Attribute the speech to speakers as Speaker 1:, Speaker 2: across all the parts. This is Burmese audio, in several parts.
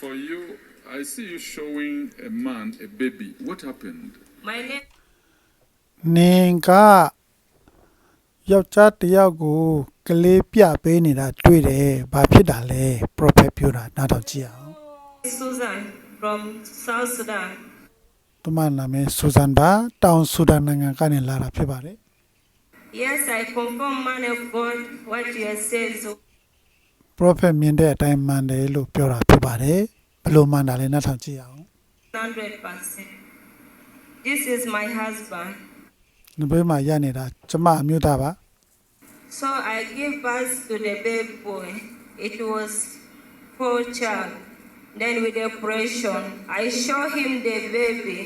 Speaker 1: For you, I see you showing a man a baby. What happened?
Speaker 2: My name
Speaker 3: နင်ကယောက်ျားတစ်ယောက်ကိုကလေးပြပေးနေတာတွေ့တယ်ဘာဖြစ်တာလဲ prophet ပြောတာနားထောင်ကြည့်အောင်
Speaker 2: is Susan from South Sudan.
Speaker 3: သူမနာမည်ဆူဇန်ပါတောင်ဆူဒန်နိုင်ငံကနေလာတာဖြစ်ပါတယ်
Speaker 2: Yes, I confirm, man of God, what you have said is
Speaker 3: prophet မြင်တဲ့အတိုင်းမှန်တယ်လို့ပြောတာဖြစ်ပါတယ်ဘယ်လိုမှန်တာလဲနားထောင်ကြည့်အောင်
Speaker 2: 100%. This is my husband.
Speaker 3: ဒီဘေးမှာရနေတာကျမအမျိုးသားပါ
Speaker 2: So I give birth to the baby boy. It was poor child. Then with operation, I show him the baby.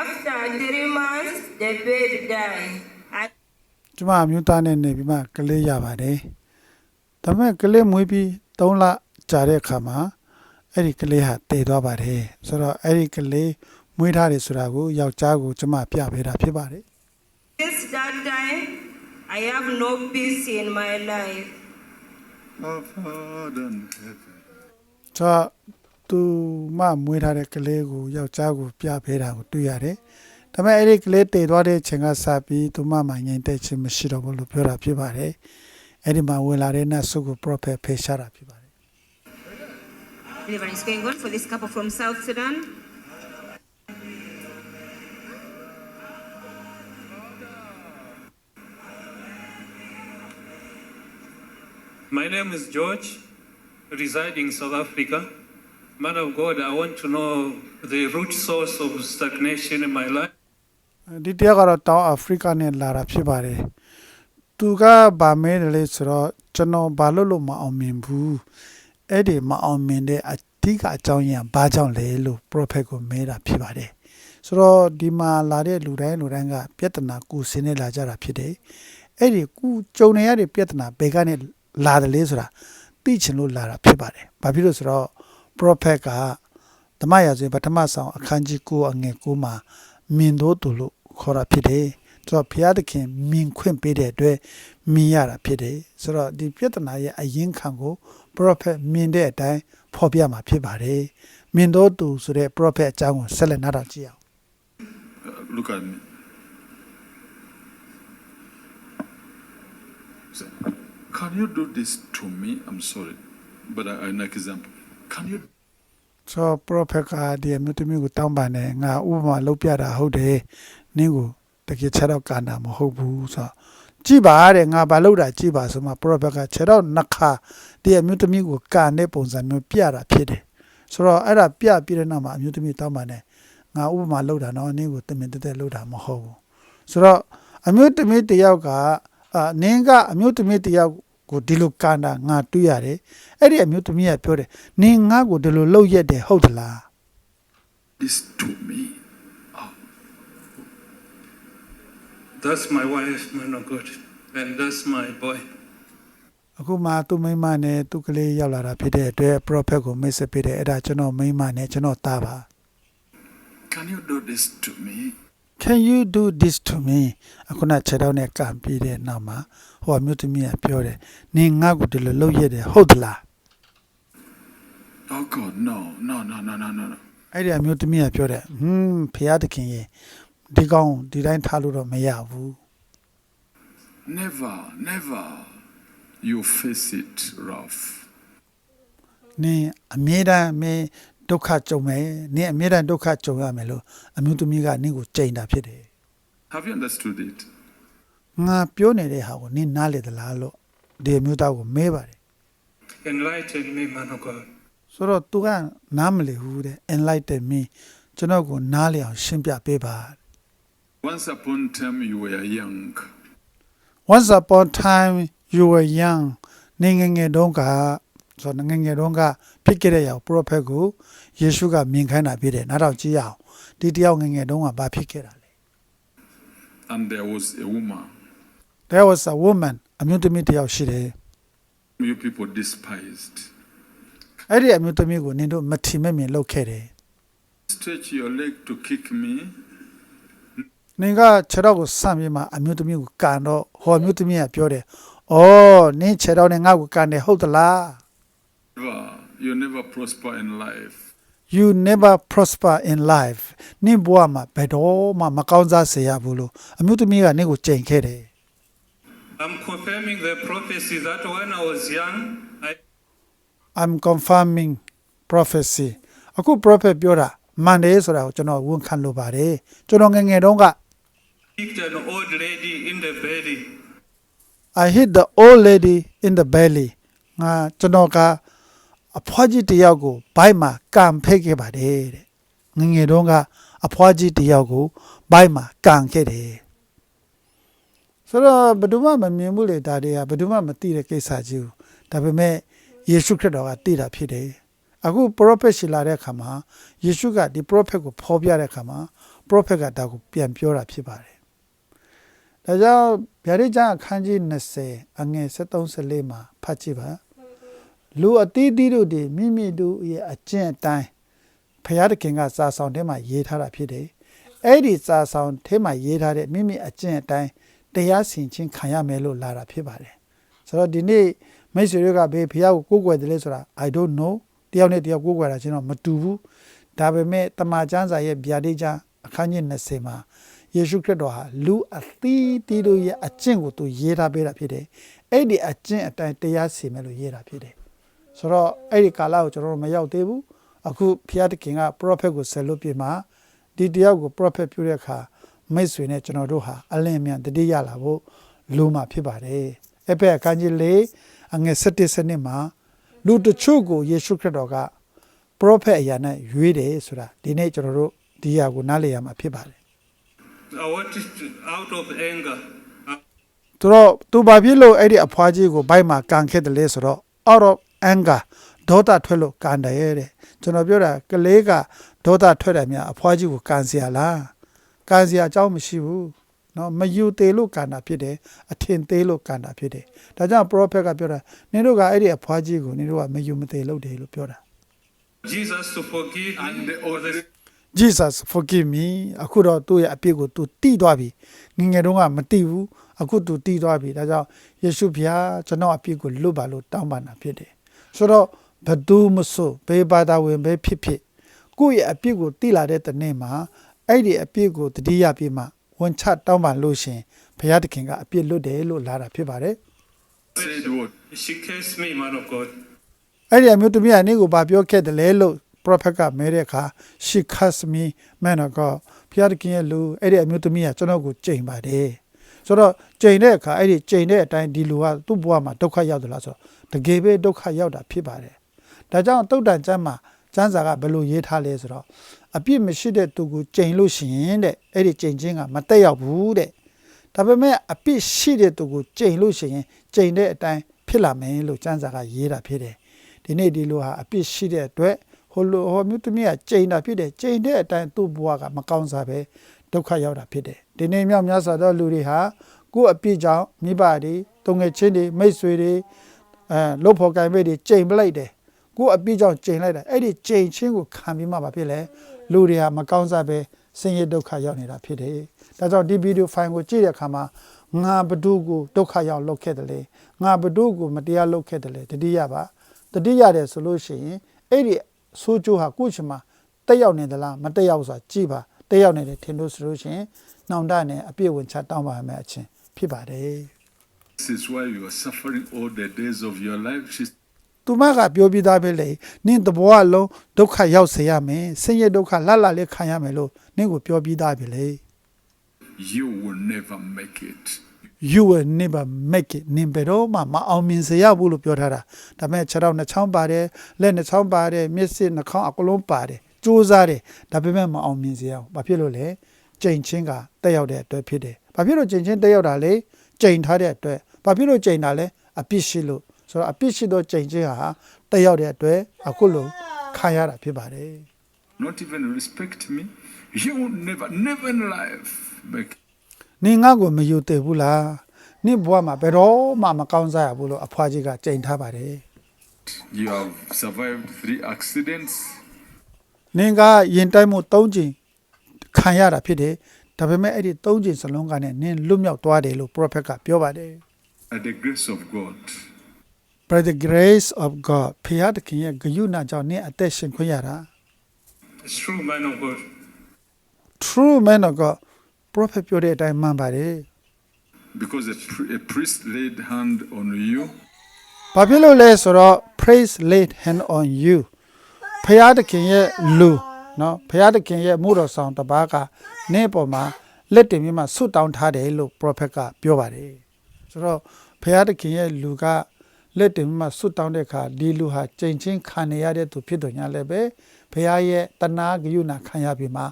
Speaker 2: After three months, the baby died. I
Speaker 3: ကျမအမျိုးသားနဲ့နေပြီးမှကလေးရပါတယ် ဒါပေမဲ့ကလေးမွေးပြီး3လကြာတဲ့အခါမှာအဲ့ဒီကလေးဟာတည်သွားပါတယ်ဆိုတော့အဲ့ဒီကလေးမွေးထားတယ်ဆိုတာကိုယောက်ျားကိုကျမပြပေးတာဖြစ်ပါတယ်
Speaker 2: Since that time, I have no peace in my life.
Speaker 1: Our Father in heaven.
Speaker 3: ဆိုတော့သူမမွေးထားတဲ့ကလေးကိုယောက်ျားကိုပြပေးတာကိုတွေ့ရတယ်။ဒါပေမဲ့အဲ့ဒီကလေးတည်သွားတဲ့ချိန်ကစပြီးသူမမှငြိမ်သက်ခြင်းမရှိတော့ဘူးလို့ပြောတာဖြစ်ပါတယ်။ အဲ့ဒီမှာဝင်လာတဲ့နတ်ဆုကို prophet ဖေရှားတာဖြစ်ပါတယ်
Speaker 4: Deliverance is going on for this couple from South Sudan.
Speaker 5: My name is George, residing in South Africa. Man of God, I want to know the root source of stagnation in my life.
Speaker 3: ။ဒီတရားကတော့တောင်အာဖရိကနဲ့လာတာဖြစ်ပါတယ်။ သူကဗာမဲတယ်လေဆိုတော့ကျွန်တော်ဘာလို့လို့မအောင်မြင်ဘူး။အဲ့ဒီမအောင်မြင်တဲ့အဓိကအကြောင်းရင်းကဘာကြောင့်လဲလို့ prophet ကိုမဲတာဖြစ်ပါတယ်။ဆိုတော့ဒီမှာလာတဲ့လူတိုင်းလူတိုင်းကပြဿနာကိုစင်းနေလာကြတာဖြစ်တယ်။အဲ့ဒီကုကြုံနေရတဲ့ပြဿနာဘယ်ကနေလာတယ်လဲဆိုတာသိချင်လို့လာတာဖြစ်ပါတယ်။ဘာဖြစ်လို့ဆိုတော့ prophet ကဓမ္မရာဇဝင်ပထမဆောင်အခန်းကြီး9အငယ်9မှာမြင်တော့သူလို့ခေါ်တာဖြစ်တယ်။ ဆိုတော့ဘုရားသခင်မြင်ခွင့်ပေးတဲ့အတွက်မြင်ရတာဖြစ်တယ်။ဆိုတော့ဒီပြဿနာရဲ့အရင်ခံကို prophet မြင်တဲ့အတိုင်းဖော်ပြမှာဖြစ်ပါတယ်။မြင်တော့သူဆိုတဲ့ prophet အကြောင်းကိုဆက်လက်နားထောင်ကြည့်အောင်
Speaker 1: Uh, look at me. Say, Can you do this to me? I'm sorry, but I, I like example. Can you?
Speaker 3: ဆိုတော့ prophet ကဒီအမျိုးသမီးကိုတောင်းပန်တယ်ငါဥပမာလုပ်ပြတာဟုတ်တယ်နင်းကို တကယ်ခြေတော့ကာနာမဟုတ်ဘူးဆိုတော့ကြည်ပါတဲ့ငါဘာလုပ်တာကြည်ပါဆိုမှ prophet ကခြေတော့နှစ်ခါဒီအမျိုးသမီးကိုကာတဲ့ပုံစံမျိုးပြတာဖြစ်တယ်ဆိုတော့အဲ့ဒါပြပြတဲ့နောက်မှာအမျိုးသမီးတောင်းပန်တယ်ငါဥပမာလုပ်တာနော်နင်းကိုတမင်တက်တက်လုပ်တာမဟုတ်ဘူးဆိုတော့အမျိုးသမီးတစ်ယောက်ကအာနင်းကအမျိုးသမီးတစ်ယောက်ကိုဒီလိုကာတာငါတွေ့ရတယ်အဲ့ဒီအမျိုးသမီးကပြောတယ်နင်းငါ့ကိုဒီလိုလုပ်ရက်တယ်ဟုတ်သလား
Speaker 1: This to me.
Speaker 5: That's my wife, man of God, and that's my boy.
Speaker 3: အခုမှသူ့မိန်းမနဲ့သူ့ကလေးရောက်လာတာဖြစ်တဲ့အတွက် prophet ကို message ပေးတယ်အဲ့ဒါကျွန်တော်မိန်းမနဲ့ကျွန်တော်သားပါ
Speaker 1: Can you do this to me?
Speaker 3: Can you do this to me အခုနခြေထောက်နဲ့ကံပြီးတဲ့နောက်မှာဟိုအမျိုးသမီးကပြောတယ်နင်ငါ့ကိုဒီလိုလုပ်ရတယ်ဟုတ်သလား
Speaker 1: Oh God, no, no, no, no, no, no, no.
Speaker 3: အဲ့ဒီအမျိုးသမီးကပြောတယ်ဟွန်းဖျားသခင်ရေ ဒီကောင်ဒီတိုင်းထားလို့တော့မရဘူး
Speaker 1: Never, never. You face it rough.
Speaker 3: နင်အမြဲတမ်းမင်းဒုက္ခကြုံမယ်နင်အမြဲတမ်းဒုက္ခကြုံရမယ်လို့အမျိုးသမီးကနင့်ကိုကြိမ်တာဖြစ်တယ်
Speaker 1: Have you understood it?
Speaker 3: ငါပြောနေတဲ့ဟာကိုနင်နားလေသလားလို့ဒီအမျိုးသားကိုမဲပါတယ်
Speaker 5: Enlighten me, man of God.
Speaker 3: ဆိုတော့သူကနားမလည်ဘူးတဲ့ enlighten me ကျွန်တော်ကိုနားလည်အောင်ရှင်းပြပေးပါ
Speaker 1: Once upon a time you were young.
Speaker 3: once upon time you were young နေငယ်ငယ်တုန်းကဆိုတော့ငယ်ငယ်တုန်းကဖြစ်ခဲ့တဲ့ရောက် prophet ကိုယေရှုကမြင်ခိုင်းတာဖြစ်တယ်နားတော့ကြည့်ရအောင်ဒီတယောက်ငယ်ငယ်တုန်းကဘာဖြစ်ခဲ့တာလဲ
Speaker 1: and there was a woman
Speaker 3: there was a woman အမျိုးသမီးတစ်ယောက်ရှိတယ်
Speaker 1: you people despised.
Speaker 3: အဲ့ဒီအမျိုးသမီးကိုနင်တို့မထီမဲ့မြင်လုပ်ခဲ့တယ်
Speaker 1: Stretch your leg to kick me.
Speaker 3: နင်ကခြေတော့ကိုဆန့်ပြီးမှအမျိုးသမီးကိုကန်တော့ဟောအမျိုးသမီးကပြောတယ်။အော်နင်ခြေတော့နဲ့ငါ့ကိုကန်တယ်ဟုတ်သလား
Speaker 1: Never, You never prosper in life.
Speaker 3: you never prosper in life နင့်ဘဝမှာဘယ်တော့မှမကောင်းစားစေရဘူးလို့အမျိုးသမီးကနင့်ကိုကြိမ်ခဲ့တယ်
Speaker 5: I'm confirming the prophecy that when I was young, I
Speaker 3: I'm confirming prophecy အခု prophet ပြောတာမှန်တယ်ဆိုတာကိုကျွန်တော်ဝန်ခံလိုပါတယ်ကျွန်တော်ငယ်ငယ်တုန်းက
Speaker 5: kicked an old lady in the belly.
Speaker 3: I hit the old lady in the belly ငါကျွန်တော်ကအဖွားကြီးတစ်ယောက်ကိုဘိုက်မှာကံဖိတ်ခဲ့ပါတယ်တဲ့ငယ်ငယ်တုန်းကအဖွားကြီးတစ်ယောက်ကိုဘိုက်မှာကံခဲ့တယ်ဆိုတော့ဘယ်သူမှမမြင်ဘူးလေဒါတွေကဘယ်သူမှမသိတဲ့ကိစ္စကြီးဘူးဒါပေမဲ့ယေရှုခရစ်တော်ကသိတာဖြစ်တယ်အခု prophet ရှိလာတဲ့အခါမှာယေရှုကဒီ prophet ကိုဖော်ပြတဲ့အခါမှာ prophet ကဒါကိုပြန်ပြောတာဖြစ်ပါတယ် ဒါကြောင့်ဗျာဒိတ်ကျမ်းအခန်းကြီး20အငယ်73 74မှာဖတ်ကြည့်ပါလူအသီးသီးတို့ဒီမိမိတို့ရဲ့အကျင့်အတိုင်းဖျားတခင်ကစာဆောင်ထဲမှာရေးထားတာဖြစ်တယ်အဲ့ဒီစာဆောင်ထဲမှာရေးထားတဲ့မိမိအကျင့်အတိုင်းတရားဆင်ခြင်းခံရမယ်လို့လာတာဖြစ်ပါတယ်ဆိုတော့ဒီနေ့မိတ်ဆွေတွေကဘေးဖျားကိုကိုးကွယ်တယ်လေဆိုတာ I don't know တယောက်နဲ့တယောက်ကိုးကွယ်တာချင်းတော့မတူဘူးဒါပေမဲ့တမန်ကျမ်းစာရဲ့ဗျာဒိတ်ကျမ်းအခန်းကြီး20မှာ ယေရှုခရစ်တော်ဟာလူအသီးသီးတို့ရဲ့အကျင့်ကိုသူရေးထားပေးတာဖြစ်တယ်။အဲ့ဒီအကျင့်အတိုင်းတရားစီမယ်လို့ရေးတာဖြစ်တယ်။ဆိုတော့အဲ့ဒီကာလကိုကျွန်တော်တို့မရောက်သေးဘူး။အခုဖျားတခင်က prophet ကိုဆက်လို့ပြမှာဒီတယောက်ကို prophet ပြုတဲ့အခါမိတ်ဆွေနဲ့ကျွန်တော်တို့ဟာအလင်းအမြန်တတိရလာဖို့လိုမှာဖြစ်ပါတယ်။အဲ့ဘက်အခန်းကြီး၄အငယ်၁၁စနစ်မှာလူတချို့ကိုယေရှုခရစ်တော်က prophet အရာနဲ့ရွေးတယ်ဆိုတာဒီနေ့ကျွန်တော်တို့ဒီအရာကိုနားလည်ရမှာဖြစ်ပါတယ်
Speaker 5: I wanted to, out of anger. I
Speaker 3: သူတော့သူဘာဖြစ်လို့အဲ့ဒီအဖွားကြီးကိုဘိုက်မှာကန်ခဲ့တယ်လဲဆိုတော့ out of anger ဒေါသထွက်လို့ကန်တယ်တဲ့ကျွန်တော်ပြောတာကလေးကဒေါသထွက်တယ်များအဖွားကြီးကိုကန်เสียလားကန်เสียအကြောင်းမရှိဘူးเนาะမယူသေးလို့ကန်တာဖြစ်တယ်အထင်သေးလို့ကန်တာဖြစ်တယ်ဒါကြောင့် prophet ကပြောတာနင်တို့ကအဲ့ဒီအဖွားကြီးကိုနင်တို့ကမယူမသေးလို့တယ်လို့ပြောတာ
Speaker 5: Jesus to forgive me
Speaker 1: And the
Speaker 5: for the
Speaker 1: other
Speaker 3: Jesus forgive me အခုတော့သူ့ရဲ့အပြစ်ကိုသူတိသွားပြီငယ်ငယ်တုန်းကမတိဘူးအခုသူတိသွားပြီဒါကြောင့်ယေရှုဖျားကျွန်တော်အပြစ်ကိုလွတ်ပါလို့တောင်းပန်တာဖြစ်တယ်ဆိုတော့ဘယ်သူမဆိုဘေးဘာသာဝင်ပဲဖြစ်ဖြစ်ကိုယ့်ရဲ့အပြစ်ကိုတိလာတဲ့တနေ့မှာအဲ့ဒီအပြစ်ကိုတတိယပြည့်မှာဝန်ချတောင်းပန်လို့ရှရင်ဘုရားသခင်ကအပြစ်လွတ်တယ်လို့လာတာဖြစ်ပါတယ်
Speaker 1: said what?
Speaker 5: she cursed me, man of God.
Speaker 3: အဲ့ဒီအမျိုးသမီးကနေကိုဗာပြောခဲ့တယ်လေလို့ prophet ကမဲတဲ့အခါ she cursed me man of god ဖျားတခင်ရဲ့လူအဲ့ဒီအမျိုးသမီးကကျွန်တော်ကိုကြိမ်ပါတယ်ဆိုတော့ကြိမ်တဲ့အခါအဲ့ဒီကြိမ်တဲ့အတိုင်းဒီလူကသူ့ဘဝမှာဒုက္ခရောက်တယ်လားဆိုတော့တကယ်ပဲဒုက္ခရောက်တာဖြစ်ပါတယ်ဒါကြောင့်တုတ်တန်ကျမ်းမှာကျမ်းစာကဘယ်လိုရေးထားလဲဆိုတော့အပြစ်မရှိတဲ့သူကိုကြိမ်လို့ရှိရင်တဲ့အဲ့ဒီကြိမ်ချင်းကမတက်ရောက်ဘူးတဲ့ဒါပေမဲ့အပြစ်ရှိတဲ့သူကိုကြိမ်လို့ရှိရင်ကြိမ်တဲ့အတိုင်းဖြစ်လာမယ်လို့ကျမ်းစာကရေးတာဖြစ်တယ်ဒီနေ့ဒီလိုဟာအပြစ်ရှိတဲ့အတွက် ဟိုလိုဟိုမြို့သမီးကကြိမ်တာဖြစ်တယ်ကြိမ်တဲ့အတိုင်းသူ့ဘဝကမကောင်းစားပဲဒုက္ခရောက်တာဖြစ်တယ်ဒီနေ့မြောက်များစွာသောလူတွေဟာကိုယ့်အပြစ်ကြောင့်မိဘတွေတုံငယ်ချင်းတွေမိတ်ဆွေတွေအဲလို့ဖို့ကံပဲတွေကြိမ်ပလိုက်တယ်ကိုယ့်အပြစ်ကြောင့်ကြိမ်လိုက်တာအဲ့ဒီကြိမ်ချင်းကိုခံပြီးမှဘာဖြစ်လဲလူတွေဟာမကောင်းစားပဲဆင်းရဲဒုက္ခရောက်နေတာဖြစ်တယ်ဒါကြောင့်ဒီဗီဒီယိုဖိုင်ကိုကြည့်တဲ့အခါမှာငါဘဒုကိုဒုက္ခရောက်လောက်ခဲ့တယ်လေငါဘဒုကိုမတရားလုပ်ခဲ့တယ်လေတတိယပါတတိရတယ်ဆိုလို့ရှိရင်အဲ့ဒီ ဆိုးကျိုးဟာကိုယ့်ရှင်မှာတက်ရောက်နေသလားမတက်ရောက်ဆိုတာကြည့်ပါတက်ရောက်နေတယ်ထင်လို့ဆိုလို့ရှိရင်နှောင်တနဲ့အပြည့်ဝင်ချတောင်းပါမယ်အချင်းဖြစ်ပါတယ်
Speaker 1: This is why you are suffering all the days of your life. She
Speaker 3: သူမကပြောပြီးသားပဲလေနင့်တဘောအလုံးဒုက္ခရောက်စေရမယ်ဆင်းရဲဒုက္ခလှလှလေးခံရမယ်လို့နင့်ကိုပြောပြီးသားပြီလေ
Speaker 1: you will never make it.
Speaker 3: You will never make it နင်ဘယ်တော့မှမအောင်မြင်စေရဘူးလို့ပြောထားတာဒါပေမဲ့ခြေထောက်နှချောင်းပါတယ်လက်နှချောင်းပါတယ်မျက်စိနှာခေါင်းအကလုံးပါတယ်စူးစားတယ်ဒါပေမဲ့မအောင်မြင်စေရဘူးဘာဖြစ်လို့လဲကြိမ်ချင်းကတက်ရောက်တဲ့အတွက်ဖြစ်တယ်ဘာဖြစ်လို့ကြိမ်ချင်းတက်ရောက်တာလဲကြိမ်ထားတဲ့အတွက်ဘာဖြစ်လို့ကြိမ်တာလဲအပြစ်ရှိလို့ဆိုတော့အပြစ်ရှိသောကြိမ်ချင်းဟာတက်ရောက်တဲ့အတွက်အခုလိုခံရတာဖြစ်ပါတယ်
Speaker 1: Not even respect me. You will never, never in life make
Speaker 3: နင်ငါ့ကိုမယူသေးဘူးလားနင့်ဘဝမှာဘယ်တော့မှမကောင်းစားရဘူးလို့အဖွားကြီးကကြိမ်ထားပါတယ်
Speaker 1: You have survived three accidents.
Speaker 3: နင်ကရင်တိုက်မှု၃ချိန်ခံရတာဖြစ်တယ်ဒါပေမဲ့အဲ့ဒီ၃ချိန်စလုံးကနဲ့နင်လွတ်မြောက်သွားတယ်လို့ prophet ကပြောပါတယ်
Speaker 1: At the grace of God,
Speaker 3: by the grace of God ဖခင်တခင်ရဲ့ဂရုဏာကြောင့်နင့်အသက်ရှင်ခွင့်ရတာ
Speaker 5: It's true, man of God.
Speaker 3: true man of God prophet ပြောတဲ့အတိုင်းမှန်ပါတယ်
Speaker 1: Because a, pri- a priest laid hand on you, ။
Speaker 3: ဘာဖြစ်လို့လဲဆိုတော့ praise laid hand on you ဖခင်တခင်ရဲ့လူနော်ဖခင်တခင်ရဲ့မှုတော်ဆောင်တစ်ပါးကနင့်အပေါ်မှာလက်တင်ပြီးမှဆွတ်တောင်းထားတယ်လို့ prophet ကပြောပါတယ်။ဆိုတော့ဖခင်တခင်ရဲ့လူကလက်တင်ပြီးမှဆွတ်တောင်းတဲ့အခါဒီလူဟာကြိမ်ချင်းခံနေရတဲ့သူဖြစ်တော်ညာလည်းပဲဖခင်ရဲ့တနာဂယုဏခံရပြီးမှ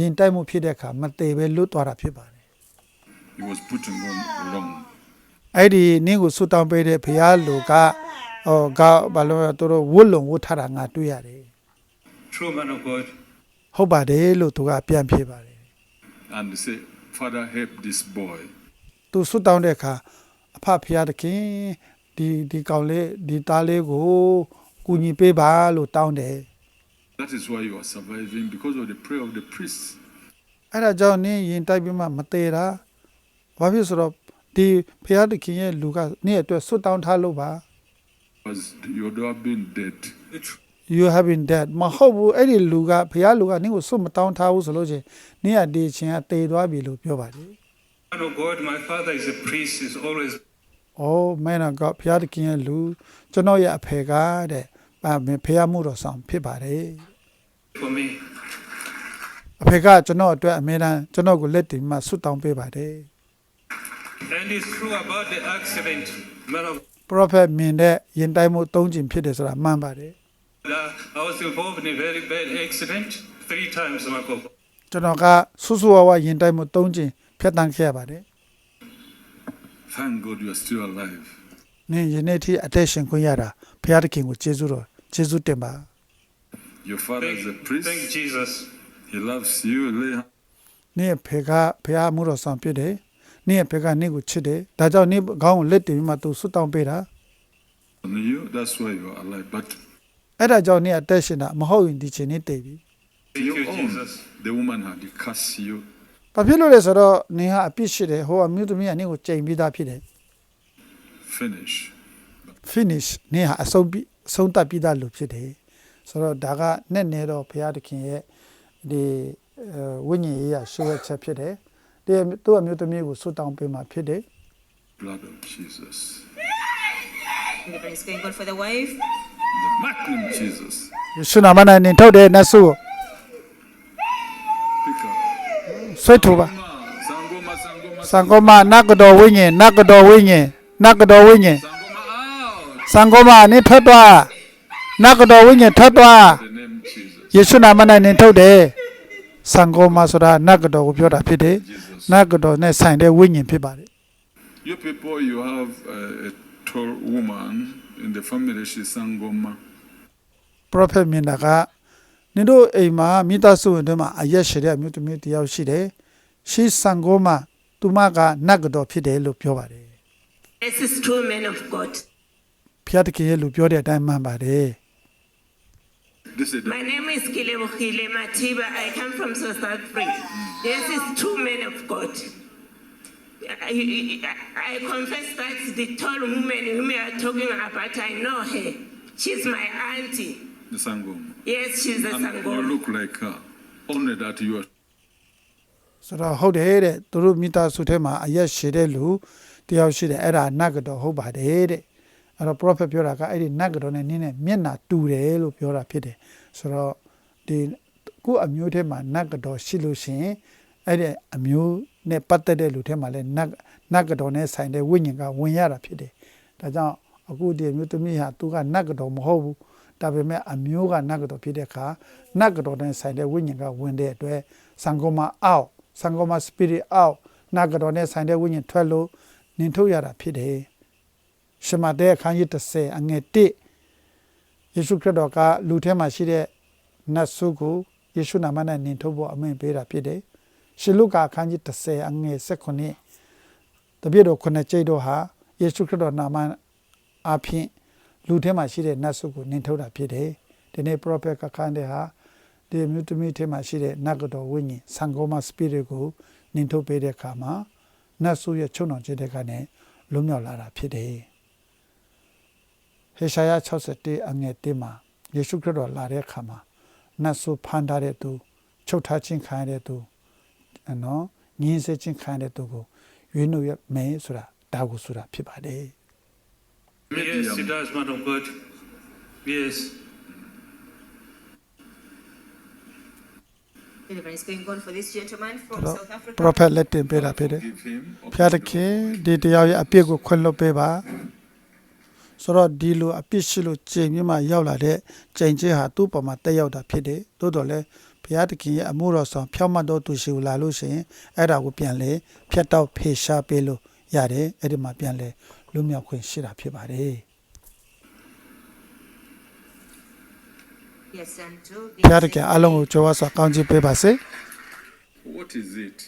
Speaker 3: ယင်တိုက်မှုဖြစ်တဲ့အခါမသေးပဲလွတ်သွားတာဖြစ်ပါတယ်
Speaker 1: he was putting on wrong.
Speaker 3: အဲ့ဒီနင်းကိုဆူတောင်းပေးတဲ့ဘုရားလူကဟောကဘာလို့လဲသူတို့ဝတ်လုံဝတ်ထားတာငါတွေ့ရတယ်
Speaker 5: True, man of God.
Speaker 3: ဟုတ်ပါတယ်လို့သူကပြန်ဖြေပါတယ်
Speaker 1: And say, Father, help this boy.
Speaker 3: သူဆူတောင်းတဲ့အခါအဖဖုရားသခင်ဒီဒီကောင်လေးဒီသားလေးကိုကူညီပေးပါလို့တောင်းတယ်
Speaker 1: That is why you are surviving because of the prayer of the priests.
Speaker 3: အဲ့ဒါကြောင့်နင်းရင်တိုက်ပြီးမှမသေးတာဘာဖြစ်ဆိုတော့ဒီဖုရားသခင်ရဲ့လူကနင်းအတွက်ဆူတောင်းထားလို့ပါ
Speaker 1: Because you would have been dead.
Speaker 5: It's
Speaker 3: you have been dead မဟုတ်ဘူးအဲ့ဒီလူကဘုရားလူကနင်းကိုဆွတ်မတောင်းထားဘူးဆိုလို့ချင်းနင်းကဒီချင်းကတည်သွားပြီလို့ပြောပါတယ်
Speaker 5: man of God. My father is a priest. He's always ။
Speaker 3: Oh man of God ဘုရားသခင်ရဲ့လူကျွန်တော်ရဲ့အဖေကတဲ့။ဗာမဖေရမှုတော်ဆောင်ဖြစ်ပါတယ်
Speaker 5: for me.
Speaker 3: ။အဖေကကျွန်တော်အတွက်အမြဲတမ်းကျွန်တော်ကိုလက်တင်မှဆွတ်တောင်းပေးပါတယ်
Speaker 5: And it's true about the accident, man of ။
Speaker 3: Prophet မြင်တဲ့ယင်တိုင်းမှုသုံးကျင်ဖြစ်တယ်ဆိုတာမှန်ပါတယ်
Speaker 5: God. Uh, I was involved in a very bad accident three times, my God.
Speaker 3: ။ကျွန်တော်ကဆူဆူဝါဝါယင်တိုင်းမှုသုံးကျင်ဖြတ်တန်းခဲ့ရပါတယ်
Speaker 1: Thank God you are still alive.
Speaker 3: ။နင်ယနေ့ထိအသက်ရှင်ခွင့်ရတာဘုရားသခင်ကိုကျေးဇူးတော်ကျေးဇူးတင်ပါ
Speaker 1: Your father
Speaker 5: Thank,
Speaker 1: is a priest.
Speaker 5: thank Jesus.
Speaker 1: He loves you. Lay hands ။
Speaker 3: နင်ရဲ့ဖေကဘုရားမှုတော်ဆောင်ဖြစ်တယ်။နင်ရဲ့ဖေကနင့်ကိုချစ်တယ်။ဒါကြောင့်နင်ခေါင်းကိုလက်တင်ပြီးမှသူဆွတ်တောင်းပေးတာ
Speaker 1: on you. That's why you are alive. But ။
Speaker 3: အဲ့ဒါကြောင့်နင်အသက်ရှင်တာမဟုတ်ရင်ဒီချိန်နဲ့တည်ပြီ
Speaker 5: Thank
Speaker 1: your
Speaker 5: you,
Speaker 1: own,
Speaker 5: Jesus.
Speaker 1: the woman had cursed you.
Speaker 3: ။ဘာဖြစ်လို့လဲဆိုတော့နင်ဟာအပြစ်ရှိတယ်ဟိုအမျိုးသမီးကနင့်ကိုကြိမ်ပြီးသားဖြစ်တယ်
Speaker 1: Finish.
Speaker 3: finish နင်ဟာအဆုံးပြီးအဆုံးသတ်ပြီးသားလို့ဖြစ်တယ် ဆိုတော့ဒါကနဲ့နေတော့ဘုရားသခင်ရဲ့ဒီအဲဝိညာဉ်ရေးရရှိရချက်ဖြစ်တယ်ဒီသူ့အမျိုးသမီးကိုဆွတ်တောင်းပေးမှဖြစ်တယ်
Speaker 1: Blood of Jesus.
Speaker 4: Deliverance going on for the wife.
Speaker 1: The mighty name of Jesus.
Speaker 3: ယေရှုနာမနဲ့နင်ထုတ်တဲ့နတ်ဆုကို
Speaker 1: Pick up.
Speaker 3: ဆွဲထုတ်ပါ
Speaker 1: Sangoma, Sangoma,
Speaker 3: စံကောမနတ်ကတော်ဝိညာဉ်နတ်ကတော်ဝိညာဉ်နတ်ကတော်ဝိညာဉ်
Speaker 1: Sangoma out.
Speaker 3: စံကောမနင်ထွက်သွား နတ်ကတော်ဝိညာဉ်ထွက်သွား
Speaker 1: The name of Jesus.
Speaker 3: ယေရှုနာမနဲ့နင်ထုတ်တယ်စံကောမဆိုတာနတ်ကတော်ကိုပြောတာဖြစ်တယ်နတ်ကတော်နဲ့ဆိုင်တဲ့ဝိညာဉ်ဖြစ်ပါတယ်
Speaker 1: You people, you have a, a tall woman in the family. She's Sangoma.
Speaker 3: prophet မြင်တာကနင်တို့အိမ်မှာမိသားစုဝင်တွေမှာအရက်ရှိတဲ့အမျိုးသမီးတစ်ယောက်ရှိတယ်။ရှိစံကိုမသူမကနတ်ကတော်ဖြစ်တယ်လို့ပြောပါတယ်
Speaker 6: This is true man of God.
Speaker 3: ။ဖျားတခင်ရဲ့လူပြောတဲ့အတိုင်းမှန်ပါတယ်
Speaker 1: This is
Speaker 6: My
Speaker 1: the,
Speaker 6: name is Kilebukile Matiba. I come from South Africa. This is true man of God. I, I confess that the tall woman whom we are talking about, I know her. She's my auntie.
Speaker 1: the Sangoma.
Speaker 6: Yes, she's a
Speaker 1: And you
Speaker 6: Sangoma.
Speaker 1: look like her. Only that you are
Speaker 3: ။ဆိုတော့ဟုတ်တယ်တဲ့သူတို့မိသားစုထဲမှာအရက်ရှိတဲ့လူတစ်ယောက်ရှိတယ်အဲ့ဒါနတ်ကတော်ဟုတ်ပါတယ်တဲ့။ အဲ့တော့ prophet ပြောတာကအဲ့ဒီနတ်ကတော်နဲ့နင်းနဲ့မျက်နှာတူတယ်လို့ပြောတာဖြစ်တယ်။ဆိုတော့ဒီကိုယ့်အမျိုးထဲမှာနတ်ကတော်ရှိလို့ရှိရင်အဲ့ဒီအမျိုးနဲ့ပတ်သက်တဲ့လူထဲမှာလည်းနတ်နတ်ကတော်နဲ့ဆိုင်တဲ့ဝိညာဉ်ကဝင်ရတာဖြစ်တယ်။ဒါကြောင့်အခုဒီအမျိုးသမီးဟာသူကနတ်ကတော်မဟုတ်ဘူး။ဒါပေမဲ့အမျိုးကနတ်ကတော်ဖြစ်တဲ့အခါနတ်ကတော်နဲ့ဆိုင်တဲ့ဝိညာဉ်ကဝင်တဲ့အတွက်စံကောမအောက်စံကောမ spirit အောက်နတ်ကတော်နဲ့ဆိုင်တဲ့ဝိညာဉ်ထွက်လို့နင်ထုတ်ရတာဖြစ်တယ်။ ရှမတဲ့အခန်းကြီး30အငယ်1ယေရှုခရစ်တော်ကလူထဲမှာရှိတဲ့နတ်ဆုကိုယေရှုနာမနဲ့နင်ထုတ်ဖို့အမိန့်ပေးတာဖြစ်တယ်။ရှင်လုကာအခန်းကြီး30အငယ်19တပြည့်တော်ခုနှစ်ကျိတ်တော်ဟာယေရှုခရစ်တော်နာမအဖြစ်လူထဲမှာရှိတဲ့နတ်ဆုကိုနင်ထုတ်တာဖြစ်တယ်။ဒီနေ့ prophet ကခန်းတဲ့ဟာဒီအမျိုးသမီးထဲမှာရှိတဲ့နတ်ကတော်ဝိညာဉ်စံကောမ spirit ကိုနင်ထုတ်ပေးတဲ့အခါမှာနတ်ဆုရဲ့ချုံတော်ခြင်းတဲ့ကနေလွတ်မြောက်လာတာဖြစ်တယ် ဟေရှာယ61အငယ်1မှာယေရှုခရစ်တော်လာတဲ့အခါမှာနတ်ဆိုးဖန်ထားတဲ့သူချုပ်ထားခြင်းခံရတဲ့သူနော်ငင်းစေခြင်းခံရတဲ့သူကိုရွေးနှုတ်ရမယ်ဆိုတာဒါကိုဆိုတာဖြစ်ပါတယ်
Speaker 1: Maybe
Speaker 5: Yes,
Speaker 1: I'm-
Speaker 5: it does, man of God. Yes.
Speaker 4: Deliverance going on for this gentleman from
Speaker 3: တော့
Speaker 4: South Africa.
Speaker 3: ပရိုဖက်လက်တင်ပေးတာဖြစ်တယ်
Speaker 1: Forgive him.
Speaker 3: ဖျားတခင်ဒီတရားရဲ့အပြစ်ကိုခွင့်လွှတ်ပေးပါ ဆိုတော့ဒီလိုအပြစ်ရှိလို့ကြိမ်မြင့်မှရောက်လာတဲ့ကြိမ်ချင်းဟာသူ့ပေါ်မှာတက်ရောက်တာဖြစ်တယ်သို့တော်လည်းဘုရားတခင်ရဲ့အမှုတော်ဆောင်ဖြောင့်မတ်တော်သူရှိကိုလာလို့ရှိရင်အဲ့ဒါကိုပြန်လဲဖြတ်တောက်ဖေရှားပေးလို့ရတယ်အဲ့ဒီမှာပြန်လဲလွတ်မြောက်ခွင့်ရှိတာဖြစ်ပါတယ်
Speaker 4: Yes, and to
Speaker 3: ဘုရားတခင်အလုံးကိုကြိုးဝါစွာကောင်းချီးပေးပါစေ
Speaker 1: What is it?